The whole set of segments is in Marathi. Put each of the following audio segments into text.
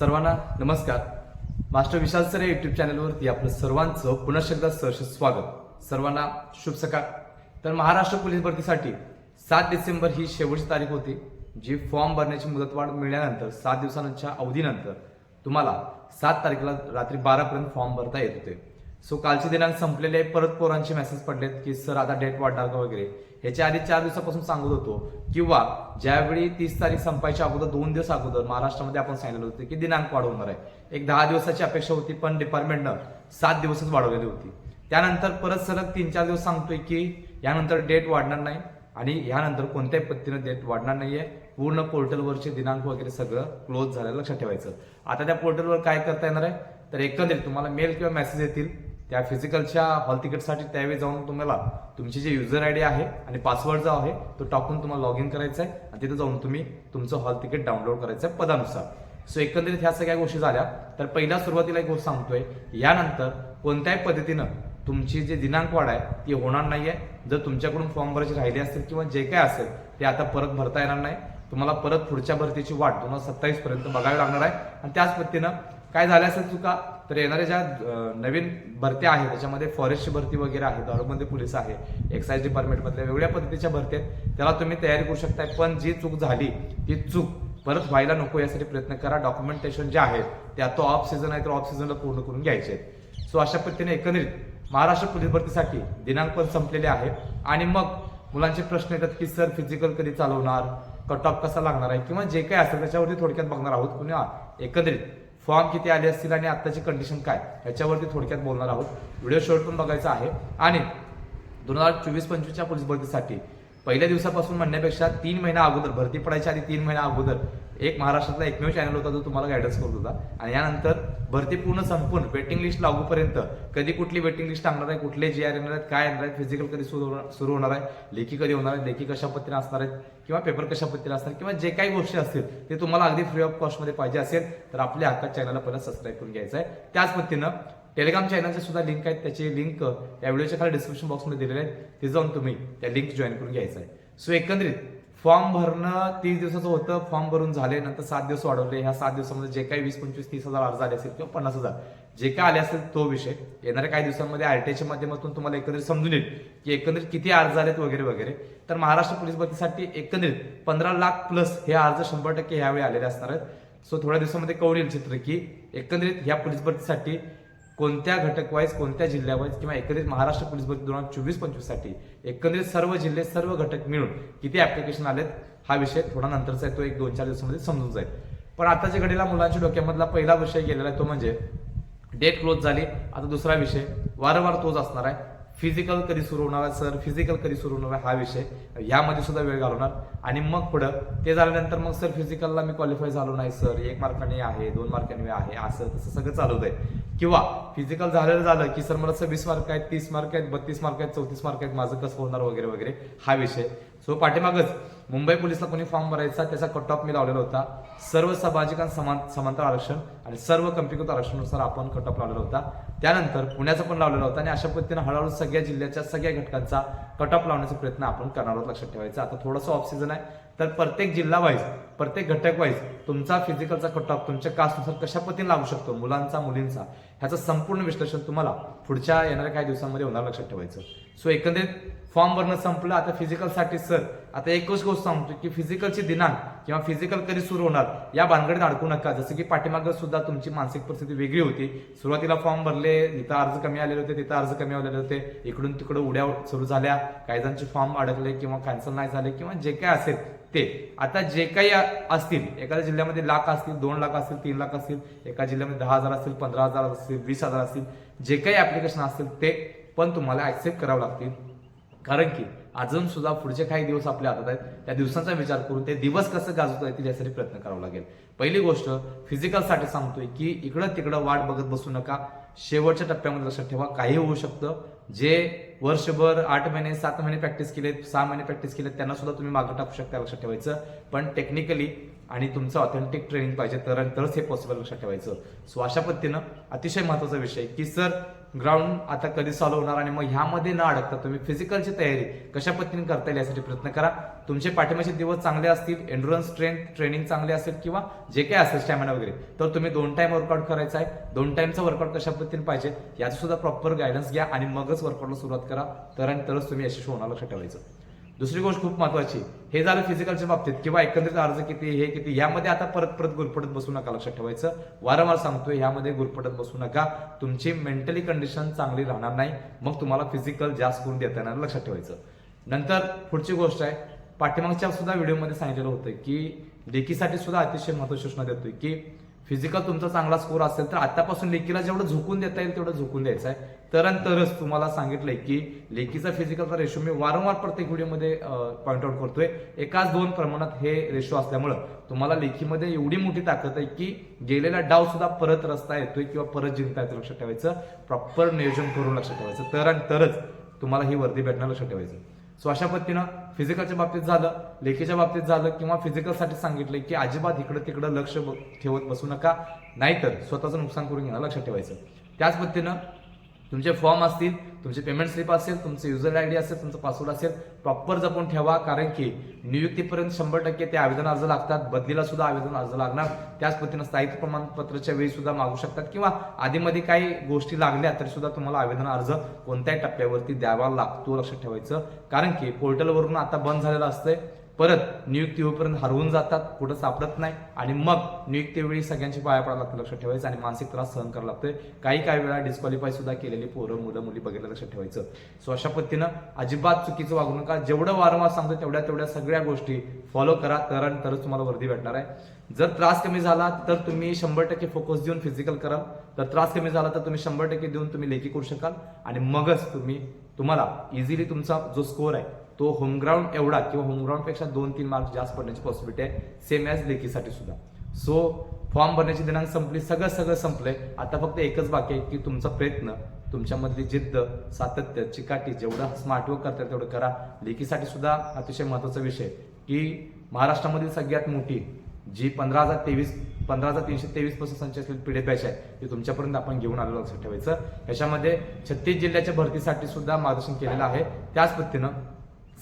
सर्वांना नमस्कार. मास्टर विशाल सर या युट्यूब चॅनलवरती आपलं सर्वांचं पुन्हा एकदा सहर्ष स्वागत. सर्वांना शुभ सकाळ. तर महाराष्ट्र पोलीस भरतीसाठी सात डिसेंबर ही शेवटची तारीख होती जी फॉर्म भरण्याची मुदतवाढ मिळाल्यानंतर सात दिवसांच्या अवधीनंतर तुम्हाला सात तारखेला रात्री बारापर्यंत फॉर्म भरता येत होते. सो कालचे दिनांक संपलेले आहे. परत पोरांचे मेसेज पडलेत की सर आता डेट वाढणार का वगैरे? ह्याच्या आधी चार दिवसापासून सांगत होतो. किंवा ज्यावेळी तीस तारीख संपायच्या अगोदर दोन दिवस अगोदर महाराष्ट्रामध्ये आपण सांगितलं होतं की दिनांक वाढवणार आहे. एक दहा दिवसाची अपेक्षा होती पण डिपार्टमेंटनं सात दिवसच वाढवलेली होती. त्यानंतर परत सलग तीन चार दिवस सांगतोय की यानंतर डेट वाढणार नाही आणि ह्यानंतर कोणत्याही पद्धतीनं डेट वाढणार नाहीये. पूर्ण पोर्टलवरचे दिनांक वगैरे सगळं क्लोज झालं लक्षात ठेवायचं. आता त्या पोर्टलवर काय करता येणार आहे? तर एकंदरीत तुम्हाला मेल किंवा मेसेज येतील. त्या फिजिकलच्या हॉल तिकीटसाठी त्यावेळी जाऊन तुम्हाला तुमची जे युजर आय डी आहे आणि पासवर्ड जो आहे तो टाकून तुम्हाला लॉग इन करायचा आहे आणि तिथे जाऊन तुम्ही तुमचं हॉल तिकीट डाउनलोड करायचं आहे पदानुसार. सो एकंदरीत ह्या सगळ्या गोष्टी झाल्या. तर पहिल्या सुरुवातीला एक गोष्ट सांगतोय यानंतर कोणत्याही पद्धतीनं तुमची जी दिनांक वाढ आहे ती होणार नाही आहे जर तुमच्याकडून फॉर्म भरायचे राहिले असतील किंवा जे काय असेल ते आता परत भरता येणार नाही. तुम्हाला परत पुढच्या भरतीची वाट तुम्हाला सत्तावीस पर्यंत बघावी लागणार आहे. आणि त्याच पद्धतीनं काय झालं असेल चुका? तर येणाऱ्या ज्या नवीन भरत्या आहेत त्याच्यामध्ये फॉरेस्टची भरती वगैरे आहे दारूबंदी पोलीस आहे एक्साईज डिपार्टमेंटमधल्या वेगळ्या पद्धतीच्या भरती आहेत त्याला तुम्ही तयारी करू शकताय. पण जी चूक झाली ती चूक परत व्हायला नको यासाठी प्रयत्न करा. डॉक्युमेंटेशन जे आहे ते आता ऑफ सीझन आहे तर ऑफ सीझनला पूर्ण करून घ्यायचे आहेत. सो अशा पद्धतीने एकंदरीत महाराष्ट्र पोलीस भरतीसाठी दिनांक पण संपलेले आहे आणि मग मुलांचे प्रश्न येतात की सर फिजिकल कधी चालवणार? कट ऑफ कसा लागणार आहे? किंवा जे काही असेल त्याच्यावरती थोडक्यात बघणार आहोत. पुन्हा एकंदरीत फॉर्म किती आले असतील आणि आत्ताची कंडिशन काय? याच्यावरती थोडक्यात बोलणार आहोत. व्हिडिओ शॉर्ट पण बघायचा आहे. आणि दोन हजार चोवीस पंचवीसच्या पोलीस भरतीसाठी पहिल्या दिवसापासून म्हणण्यापेक्षा तीन महिना अगोदर भरती पडायच्या आधी तीन महिना अगोदर एक महाराष्ट्रातला एकमेव चॅनल होता जो तुम्हाला गायडन्स करत होता. आणि यानंतर भरती पूर्ण संपून वेटिंग लिस्ट लागूपर्यंत कधी कुठली वेटिंग लिस्ट आणणार आहे कुठले जे आर येणार आहेत काय येणार आहेत फिजिकल कधी सुरू होणार- सुरू होणार आहे लेखी कधी होणार आहे लेखी कशा पद्धतीने असणार आहेत किंवा पेपर कशा पद्धतीने असणार किंवा जे काही गोष्टी असतील ते तुम्हाला अगदी फ्री ऑफ कॉस्टमध्ये पाहिजे असेल तर आपल्या हक्कात चॅनलला पहिला सबस्क्राईब करून घ्यायचं आहे. त्याच पद्धतीनं टेलिग्राम चॅनलचे सुद्धा लिंक आहेत त्याची लिंक या व्हिडिओच्या खाली डिस्क्रिप्शन बॉक्समध्ये दिलेले आहेत ते जाऊन तुम्ही त्या लिंक जॉईन करून घ्यायचं आहे. सो एकंदरीत फॉर्म भरणं तीस दिवसाचं होतं फॉर्म भरून झाले नंतर सात दिवस वाढवले. ह्या सात दिवसामध्ये जे काही वीस पंचवीस तीस हजार अर्ज आले असेल किंवा पन्नास हजार जे काय आले असेल तो विषय. येणाऱ्या काही दिवसांमध्ये आरटीआयच्या माध्यमातून तुम्हाला एकंदरीत समजून येईल की एकंदरीत किती अर्ज आलेत वगैरे वगैरे. तर महाराष्ट्र पोलीस भरतीसाठी एकंदरीत पंधरा लाख प्लस हे अर्ज शंभर टक्के ह्यावेळी आलेले असणार आहेत. सो थोड्या दिवसामध्ये कळून येईल चित्र की एकंदरीत ह्या पोलीस भरतीसाठी कोणत्या घटक वाईज कोणत्या जिल्ह्यावाईज किंवा एकंदरीत महाराष्ट्र पोलीस भरती दोन हजार चोवीस पंचवीससाठी एकंदरीत सर्व जिल्हे सर्व घटक मिळून किती ऍप्लिकेशन आलेत हा विषय थोडा नंतरचा आहे तो एक दोन चार दिवसामध्ये समजून जाईल. पण आताच्या घडीला मुलांच्या डोक्यामधला पहिला विषय गेलेला आहे तो म्हणजे डेट क्लोज झाली. आता दुसरा विषय वारंवार तोच असणार आहे. फिजिकल कधी सुरू होणार आहे सर फिजिकल कधी सुरू होणार आहे हा विषय यामध्ये सुद्धा वेळ घालवणार. आणि मग पुढं ते झाल्यानंतर मग सर फिजिकलला मी क्वालिफाय झालो नाही सर एक मार्काने आहे दोन मार्काने आहे असं तसं सगळं चालू आहे किंवा फिजिकल झालेलं झालं की सर मला सव्वीस मार्क आहेत तीस मार्क आहेत बत्तीस मार्क आहेत चौतीस मार्क आहेत माझं कसं होणार वगैरे वगैरे हा विषय. सो पाठीमागच मुंबई पोलिसला कोणी फॉर्म भरायचा त्याचा कट ऑफ मी लावलेला होता. सर्व सामाजिक आणि समान समांतर आरक्षण आणि सर्व कंपीकृत आरक्षणानुसार आपण कटअप लावलेला होता. त्यानंतर पुण्याचा पण लावलेला होता आणि अशा पद्धतीने हळूहळू सगळ्या जिल्ह्याच्या सगळ्या घटकांचा कटअप लावण्याचा प्रयत्न आपण करणार आहोत लक्षात ठेवायचा. आता थोडंसं ऑफ सीझन आहे. तर प्रत्येक जिल्हा वाईज प्रत्येक घटक वाईज तुमचा फिजिकलचा कट ऑफ तुमच्या कास्टनुसार कशा पद्धतीने लागू शकतो? मुलांचा मुलींचा? ह्याचं संपूर्ण विश्लेषण तुम्हाला पुढच्या येणाऱ्या काही दिवसांमध्ये होणार लक्षात ठेवायचं. सो एकंदरीत फॉर्म भरणं संपलं. आता फिजिकलसाठी सर आता एकच गोष्ट सांगतो की फिजिकलची दिनांक किंवा फिजिकल कधी सुरू होणार या भानगडीत अडकू नका. जसं की पाठीमागं सुद्धा तुमची मानसिक परिस्थिती वेगळी होती. सुरुवातीला फॉर्म भरले इथं अर्ज कमी आलेले होते तिथं अर्ज कमी आलेले होते. इकडून तिकडं उड्या सुरू झाल्या. काही जणांचे फॉर्म अडकले किंवा कॅन्सल नाही झाले किंवा जे काय असेल ते. आता जे काही असतील एखाद्या जिल्ह्यामध्ये लाख असतील दोन लाख असतील तीन लाख असतील एका जिल्ह्यामध्ये दहा हजार असतील पंधरा हजार असतील वीस हजार असतील जे काही ऍप्लिकेशन असतील ते पण तुम्हाला ऍक्सेप्ट करावं लागतील. कारण की अजून सुद्धा पुढचे काही दिवस आपल्या हातात आहेत. त्या दिवसांचा विचार करून ते दिवस कसं गाजवता येतील यासाठी प्रयत्न करावा लागेल. पहिली गोष्ट फिजिकलसाठी सांगतोय की इकडं तिकडं वाट बघत बसू नका. शेवटच्या टप्प्यामध्ये लक्षात ठेवा काही होऊ शकतं. जे वर्षभर आठ महिने सात महिने प्रॅक्टिस केलेत सहा महिने प्रॅक्टिस केलेत त्यांना सुद्धा तुम्ही मागं टाकू शकता लक्षात ठेवायचं. पण टेक्निकली आणि तुमचं ऑथेंटिक ट्रेनिंग पाहिजे तर तरच हे पॉसिबल लक्षात ठेवायचं. सो अशा पद्धतीनं अतिशय महत्त्वाचा विषय की सर ग्राउंड आता कधी सॉल्व होणार आणि मग ह्यामध्ये न अडकता तुम्ही फिजिकलची तयारी कशा पद्धतीने करता येईल यासाठी प्रयत्न करा. तुमचे पाठिंबाचे दिवस चांगले असतील एन्ड्युरन्स स्ट्रेंथ ट्रेनिंग चांगले असेल किंवा जे काही असेल स्टॅमिना वगैरे तर तुम्ही दोन टाइम वर्कआउट करायचा आहे. दोन टाइमचा वर्कआउट कशा पद्धतीने पाहिजे याचं सुद्धा प्रॉपर गायडन्स घ्या आणि मगच वर्कआउटला सुरुवात करा. तर आणि तरच तुम्ही यशस्वी होणार लक्षात ठेवायचं. दुसरी गोष्ट खूप महत्वाची. हे झालं फिजिकलच्या बाबतीत किंवा एकंदरीत अर्ज किती हे किती यामध्ये आता परत परत गुरपटत बसू नका लक्षात ठेवायचं. वारंवार सांगतोय यामध्ये गुरपटत बसू नका. तुमची मेंटली कंडिशन चांगली राहणार नाही. मग तुम्हाला फिजिकल जास्त करून देता येणार लक्षात ठेवायचं. नंतर पुढची गोष्ट आहे. पाठीमागच्या सुद्धा व्हिडिओमध्ये सांगितलेलं होतं की लेखीसाठी सुद्धा अतिशय महत्वाची सूचना देतोय की फिजिकल तुमचा चांगला स्कोर असेल तर आतापासून लेकीला जेवढं झुकून देता येईल तेवढं झुकून द्यायचं आहे. तर तरच तुम्हाला सांगितलंय की लेकीचा फिजिकलचा रेशो मी वारंवार प्रत्येक व्हिडिओमध्ये पॉईंट आउट करतोय. एकाच दोन प्रमाणात हे रेशो असल्यामुळं तुम्हाला लेखीमध्ये एवढी मोठी ताकद आहे की गेलेला डाव सुद्धा परत रस्ता येतोय किंवा परत जिंकता येतो लक्षात ठेवायचं. प्रॉपर नियोजन करून लक्षात ठेवायचं. तर आणि तरच तुम्हाला ही वर्दी भेटणं लक्षात ठेवायचं. सो अशा पद्धतीनं फिजिकलच्या बाबतीत झालं लेखीच्या बाबतीत झालं किंवा फिजिकलसाठी सांगितलं की अजिबात इकडं तिकडं लक्ष ठेवत बसू नका. नाहीतर स्वतःचं नुकसान करून घेणं लक्षात ठेवायचं. त्याच पद्धतीनं तुमचे फॉर्म असतील तुमचे पेमेंट स्लिप असेल तुमचं युजर आय डी असेल तुमचं पासवर्ड असेल प्रॉपर जपून ठेवा. कारण की नियुक्तीपर्यंत शंभर टक्के ते आवेदन अर्ज लागतात. बदलीला सुद्धा आवेदन अर्ज लागणार. त्याच पद्धतीनं स्थायित्व प्रमाणपत्राच्या वेळी सुद्धा मागू शकतात. किंवा आधीमध्ये काही गोष्टी लागल्या तरी सुद्धा तुम्हाला आवेदन अर्ज कोणत्याही टप्प्यावरती द्यावा लागतो लक्षात ठेवायचं. कारण की पोर्टलवरून आता बंद झालेलं असतंय. परत नियुक्ती होईपर्यंत हरवून जातात कुठं सापडत नाही. आणि मग नियुक्तीवेळी सगळ्यांची पाया पडायला लागतं लक्षात ठेवायचं आणि मानसिक त्रास सहन करावा लागतोय. काही काही वेळा डिस्क्वालिफाय सुद्धा केलेली पोरं मुलं मुली बघितलं लक्षात ठेवायचं. सो अशा पद्धतीनं अजिबात चुकीचं वागू नका. जेवढं वारंवार सांगतो तेवढ्या तेवढ्या सगळ्या गोष्टी फॉलो करा. तर तरच तुम्हाला वर्दी भेटणार आहे. जर त्रास कमी झाला तर तुम्ही शंभर टक्के फोकस देऊन फिजिकल कराल. तर त्रास कमी झाला तर तुम्ही शंभर टक्के देऊन तुम्ही लेखी करू शकाल. आणि मगच तुम्ही तुम्हाला इझिली तुमचा जो स्कोर आहे तो होमग्राऊंड एवढा किंवा होमग्राऊंडपेक्षा दोन तीन मार्क्स जास्त पडण्याची पॉसिबिलिटी आहे. सेम ॲज लेखीसाठी सुद्धा. सो फॉर्म भरण्याची दिनांक संपली सगळं सगळं संपलंय. आता फक्त एकच बाकी आहे की तुमचा प्रयत्न तुमच्यामधली जिद्द सातत्य चिकाटी जेवढं स्मार्ट वर्क करता येईल तेवढं करा. लेखीसाठी सुद्धा अतिशय महत्त्वाचा विषय की महाराष्ट्रामधील सगळ्यात मोठी जी पंधरा हजार तेवीस पंधरा हजार तीनशे तेवीसपासून संच असलेली पिढी बॅच आहे ती तुमच्यापर्यंत आपण घेऊन आलेलो लक्षात ठेवायचं. याच्यामध्ये छत्तीस जिल्ह्याच्या भरतीसाठी सुद्धा मार्गदर्शन केलेलं आहे. त्याच पद्धतीनं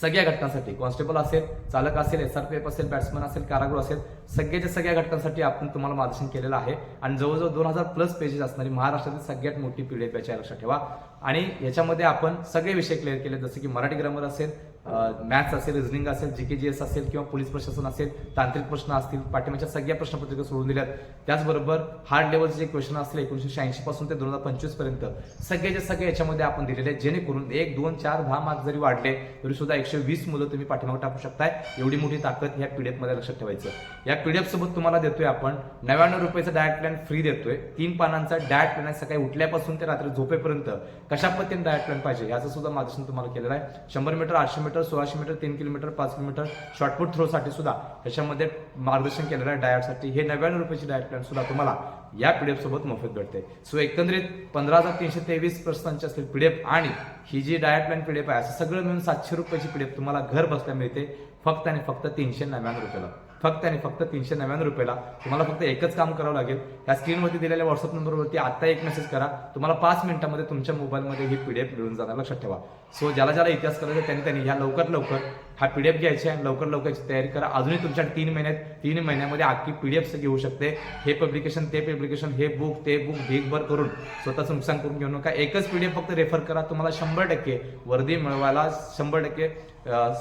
सगळ्या घटनांसाठी कॉन्स्टेबल असेल चालक असेल एस आर पेपर असेल बॅट्समन असेल कारागृह असेल सगळ्याच्या सगळ्या घटकांसाठी आपण तुम्हाला मार्गदर्शन केलेलं आहे. आणि जवळजवळ दोन हजार प्लस पेजेस असणारी महाराष्ट्रातील सगळ्यात मोठी पीडीएफ बॅच लक्षात ठेवा. आणि याच्यामध्ये आपण सगळे विषय क्लिअर केले जसं की मराठी ग्रामर असेल मॅथ्स असेल रिझनिंग असेल जी के जी एस असेल किंवा पोलीस प्रशासन असेल तांत्रिक प्रश्न असतील पाठिंबाच्या सगळ्या प्रश्नपत्रिका सोडून दिल्यात. त्याचबरोबर हार्ड लेवलचे जे क्वेश्चन असले एकोणीशे शहाऐंशी पासून ते दोन हजार पंचवीसपर्यंत सगळ्याच्या सगळ्या याच्यामध्ये आपण दिलेले आहेत जेणेकरून एक दोन चार दहा मार्क जरी वाढले तरी सुद्धा एकशे वीस मुलं तुम्ही पाठीमागे टाकू शकताय. एवढी मोठी ताकद ह्या पीडीएफमध्ये लक्षात ठेवायचं. या पीडीएफ सोबत तुम्हाला देतोय आपण नव्याण्णव रुपयाचा डायट प्लॅन फ्री देतोय. तीन पानांचा डायट प्लॅन सकाळी उठल्यापासून ते रात्री झोपेपर्यंत. कशा पद्धतीने डायट प्लॅन पाहिजे याचं सुद्धा मार्गदर्शन तुम्हाला केलेलं आहे. शंभर मीटर आठशे मीटर सोळाशे मीटर तीन किलोमीटर पाच किलोमीटर शॉर्टपुट थ्रोसाठी सुद्धा याच्यामध्ये मार्गदर्शन केलेलं आहे डायटसाठी हे नव्याण्णव रुपयाची डायट प्लॅन सुद्धा तुम्हाला या पीडीएफ सोबत मोफत भेटते. सो एकंदरीत पंधरा हजार तीनशे तेवीस प्रश्नांची असलेली पीडीएफ आणि ही जी डायट प्लॅन पीडीएफ आहे असं सगळं मिळून सातशे रुपयाची पीडीएफ तुम्हाला घर बसल्या मिळते. फक्त आणि फक्त तीनशे नव्याण्णव रुपयाला. फक्त आणि फक्त तीनशे नव्याण्णव रुपयाला. तुम्हाला फक्त एकच काम करावं लागेल. या स्क्रीनवरती दिलेल्या व्हॉट्सअप नंबरवरती आता एक मेसेज करा. तुम्हाला पाच मिनिटांमध्ये तुमच्या मोबाईलमध्ये ही एफ मिळून जाणार. लक्षात ठेवा. सो ज्याला ज्याला इतिहास करायचा त्यांनी त्यांनी ह्या लवकर लवकर हा पी डी एफ घ्यायची आहे. लवकर लवकर तयारी करा. अजूनही तुमच्या तीन महिन्यात तीन महिन्यामध्ये अख्खी एफ घेऊ शकते. हे पब्लिकेशन ते पब्लिकेशन हे बुक ते बुक ढीकभर करून स्वतःचं नुकसान करून घेऊ नका. एकच पी डी एफ फक्त रेफर करा. तुम्हाला शंभर टक्के वर्दी मिळवायला शंभर टक्के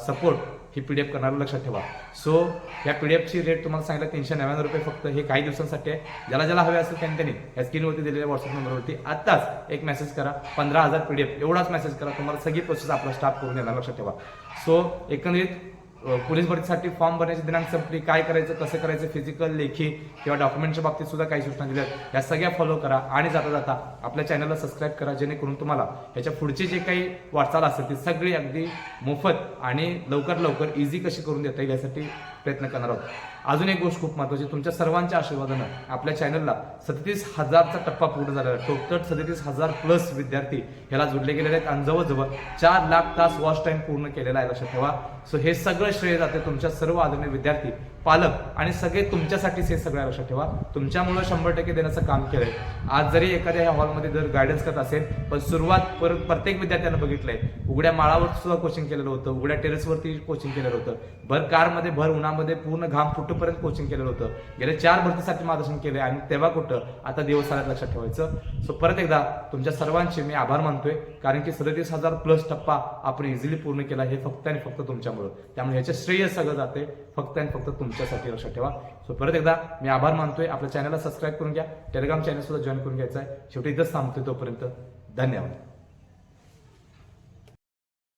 सपोर्ट ही पी डी एफ करणारं लक्षात ठेवा. सो या एफची रेट तुम्हाला सांगितलं तीनशे नव्याण्णव रुपये फक्त. हे काही दिवसांसाठी आहे. ज्याला ज्याला हवे असेल त्यांनी त्यांनी या स्क्रीनवरती दिलेल्या व्हॉट्सअप नंबरवरती आत्ताच एक मेसेज करा. पंधरा हजार पी डी एफ एवढाच मेसेज करा. तुम्हाला सगळी प्रोसेस आपला स्टाफ करून देणार. लक्षात ठेवा. सो एकंदरीत पोलीस भरतीसाठी फॉर्म भरण्याची दिनांक संपली. काय करायचं कसं करायचं फिजिकल लेखी किंवा डॉक्युमेंटच्या बाबतीत सुद्धा काही सूचना दिल्या या सगळ्या फॉलो करा आणि जाता जाता आपल्या चॅनलला सबस्क्राईब करा जेणेकरून तुम्हाला याच्या पुढची जे काही वाटचाल असेल ती सगळी अगदी मोफत आणि लवकर लवकर इझी कशी करून देता येईल यासाठी प्रयत्न करणार आहोत. अजून एक गोष्ट खूप महत्वाची तुमच्या सर्वांच्या आशीर्वादानं आपल्या चॅनलला सदतीस हजारचा टप्पा पूर्ण झालेला टोटल सदतीस हजार प्लस विद्यार्थी ह्याला जोडले गेलेले आहेत आणि जवळजवळ चार लाख तास वॉच टाइम पूर्ण केलेला आहे. लक्षात ठेवा. सो हे सगळं श्रेय जाते तुमच्या सर्व आदरणीय विद्यार्थी. पालक आणि सगळे तुमच्यासाठीच हे सगळ्या लक्षात ठेवा. तुमच्यामुळं शंभर टक्के देण्याचं काम केलंय. आज जरी एखाद्या ह्या हॉलमध्ये जर गायडन्स करत असेल पण सुरुवात परत प्रत्येक विद्यार्थ्यानं बघितलंय. उघड्या माळावर सुद्धा कोचिंग केलेलं होतं उघड्या टेरेसवरती कोचिंग केलेलं होतं. भर कारमध्ये भर उन्हामध्ये पूर्ण घाम फुटूपर्यंत कोचिंग केलेलं होतं. गेल्या चार भरतीसाठी मार्गदर्शन केले आणि तेव्हा कुठं? आता दिवस आल्यात लक्षात ठेवायचं. सो परत एकदा तुमच्या सर्वांचे मी आभार मानतोय कारण की सदतीस हजार प्लस टप्पा आपण इझिली पूर्ण केला हे फक्त आणि फक्त तुमच्यामुळं. त्यामुळे ह्याचे श्रेय सगळं जाते फक्त आणि फक्त तुमच्यासाठी लक्षात ठेवा. सो परत एकदा मी आभार मानतोय. आपल्या चॅनलला सबस्क्राईब करून घ्या. टेलिग्राम चॅनल सुद्धा जॉईन करून घ्यायचा आहे. शेवटी इथंच थांबतोय तोपर्यंत. धन्यवाद.